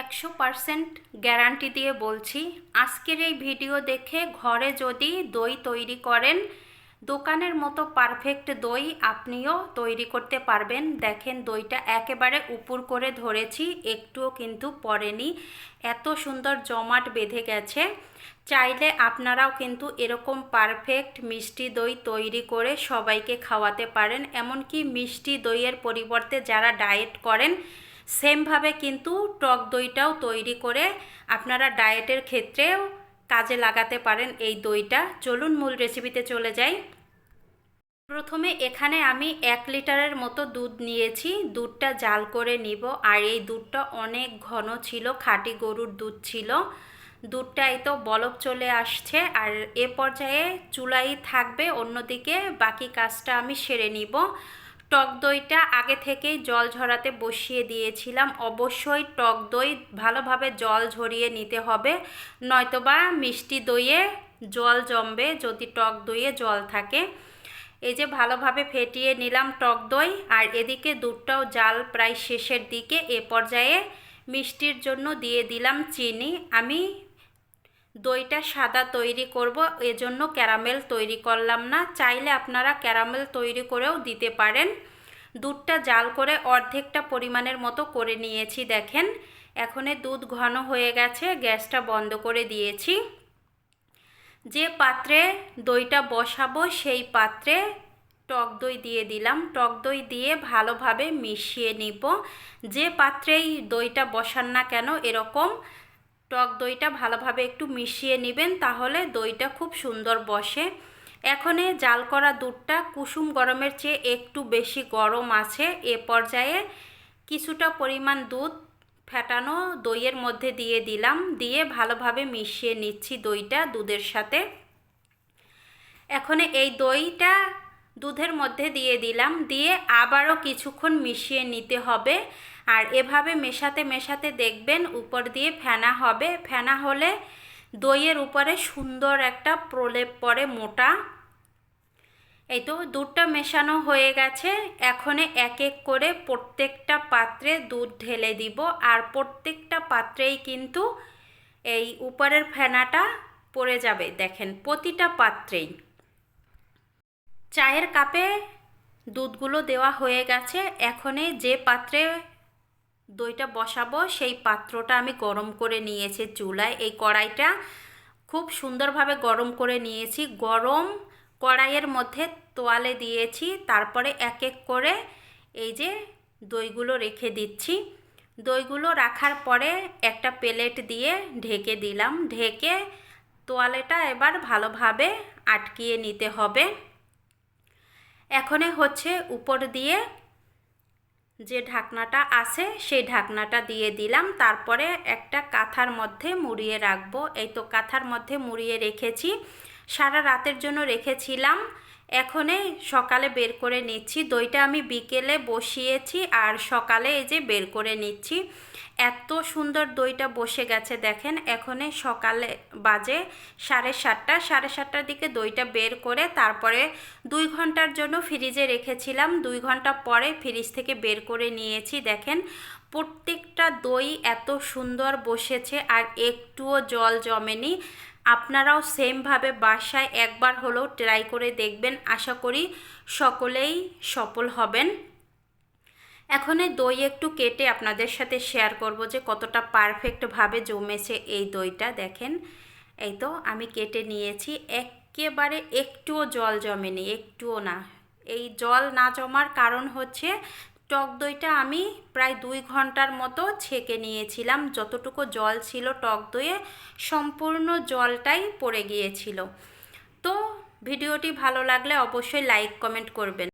একশো percent guarantee দিয়ে বলছি, আজকের এই ভিডিও দেখে ঘরে যদি দই তৈরি করেন, দোকানের মতো পারফেক্ট দই আপনিও তৈরি করতে পারবেন। দেখেন দইটা একেবারে উপর করে ধরেছি, একটুও কিন্তু পড়েনি। এত সুন্দর জমাট বেঁধে গেছে। চাইলে আপনারাও কিন্তু এরকম পারফেক্ট মিষ্টি দই তৈরি করে সবাইকে খাওয়াতে পারেন। এমনকি মিষ্টি দইয়ের পরিবর্তে যারা ডায়েট করেন সেমভাবে কিন্তু টক দইটাও তৈরি করে আপনারা ডায়েটের ক্ষেত্রেও কাজে লাগাতে পারেন এই দইটা। চলুন মূল রেসিপিতে চলে যাই। প্রথমে এখানে আমি এক লিটারের মতো দুধ নিয়েছি। দুধটা জাল করে নিব। আর এই দুধটা অনেক ঘন ছিল, খাঁটি গরুর দুধ ছিল। দুধটা এই তো বলক চলে আসছে। আর এ পর্যায়ে চুলাই থাকবে, অন্যদিকে বাকি কাজটা আমি সেরে নিব। টক দইটা আগে থেকেই জল ঝরাতে বসিয়ে দিয়েছিলাম। অবশ্যই টক দই ভালোভাবে জল ঝরিয়ে নিতে হবে, নয়তোবা মিষ্টি দইয়ে জল জমবে যদি টক দইয়ে জল থাকে। এই যে ভালোভাবে ফেটিয়ে নিলাম টক দই, আর এদিকে দুধটাও জাল প্রায় শেষের দিকে, এ পর্যায়ে মিষ্টির জন্য দিয়ে দিলাম চিনি। আমি দইটা সাদা তৈরি করব, এজন্য ক্যারামেল তৈরি করলাম না। চাইলে আপনারা ক্যারামেল তৈরি করেও দিতে পারেন। দুধটা জাল করে অর্ধেকটা পরিমাণের মতো করে নিয়েছি, দেখেন। এখনে দুধ ঘন হয়ে গেছে, গ্যাসটা বন্ধ করে দিয়েছি। যে পাত্রে দইটা বসাবো, সেই পাত্রে টক দই দিয়ে দিলাম। টক দই দিয়ে ভালোভাবে মিশিয়ে নিব। যে পাত্রেই দইটা বসান না কেন, এরকম টক দইটা ভালোভাবে একটু মিশিয়ে নেবেন, তাহলে দইটা খুব সুন্দর বসে। এখনে জাল করা দুধটা কুসুম গরমের চেয়ে একটু বেশি গরম আছে। এ পর্যায়ে কিছুটা পরিমাণ দুধ ফেটানো দইয়ের মধ্যে দিয়ে দিলাম, দিয়ে ভালোভাবে মিশিয়ে নিচ্ছি দইটা দুধের সাথে। এখনে এই দইটা দুধের মধ্যে দিয়ে দিলাম। দিয়ে আবারও কিছুক্ষণ মিশিয়ে নিতে হবে। আর এভাবে মেশাতে মেশাতে দেখবেন উপর দিয়ে ফেনা হবে। ফেনা হলে দইয়ের উপরে সুন্দর একটা প্রলেপ পড়ে মোটা। এই তো দুধটা মেশানো হয়ে গেছে। এখনে এক এক করে প্রত্যেকটা পাত্রে দুধ ঢেলে দিব। আর প্রত্যেকটা পাত্রেই কিন্তু এই উপরের ফেনাটা পড়ে যাবে। দেখেন, প্রতিটা পাত্রেই। চায়ের কাপে দুধগুলো দেওয়া হয়ে গেছে। এখনে যে পাত্রে দইটা বসাবো, সেই পাত্রটা আমি গরম করে নিয়েছি চুলায়। এই কড়াইটা খুব সুন্দরভাবে গরম করে নিয়েছি। গরম কড়াইয়ের মধ্যে তোয়ালে দিয়েছি, তারপরে এক এক করে এই যে দইগুলো রেখে দিচ্ছি। দইগুলো রাখার পরে একটা প্লেট দিয়ে ঢেকে দিলাম। ঢেকে তোয়ালেটা এবার ভালোভাবে আটকিয়ে নিতে হবে। এখনে হচ্ছে উপর দিয়ে যে ঢাকনাটা আছে, সেই ঢাকনাটা দিয়ে দিলাম। তারপরে একটা কাঁথার মধ্যে মুড়িয়ে রাখব। এই তো কাঁথার মধ্যে মুড়িয়ে রেখেছি। সারা রাতের জন্য রেখেছিলাম। এখনে সকালে বের করে নিচ্ছি। দইটা আমি বিকেলে বসিয়েছি আর সকালে এই যে বের করে নিচ্ছি। এত সুন্দর দইটা বসে গেছে দেখেন। এখনে সকালে বাজে সাড়ে সাতটা। সাড়ে সাতটার দিকে দইটা বের করে তারপরে দুই ঘণ্টার জন্য ফ্রিজে রেখেছিলাম। দুই ঘণ্টা পরে ফ্রিজ থেকে বের করে নিয়েছি দেখেন। প্রত্যেকটা দই এত সুন্দর বসেছে আর একটুও জল জমেনি। আপনারাও সেমভাবে বাসায় একবার হলেও ট্রাই করে দেখবেন। আশা করি সকলেই সফল হবেন। এখন এই দই একটু কেটে আপনাদের সাথে শেয়ার করব যে কতটা পারফেক্টভাবে জমেছে এই দইটা। দেখেন, এই তো আমি কেটে নিয়েছি। একেবারে একটুও জল জমেনি, একটুও না। এই জল না জমার কারণ হচ্ছে টক দইটা আমি প্রায় দুই ঘণ্টার মতো ছেঁকে নিয়েছিলাম। যতটুকু জল ছিল টক দইয়ে সম্পূর্ণ জলটাই পড়ে গিয়েছিল। তো ভিডিওটি ভালো লাগলে অবশ্যই লাইক, কমেন্ট করবেন।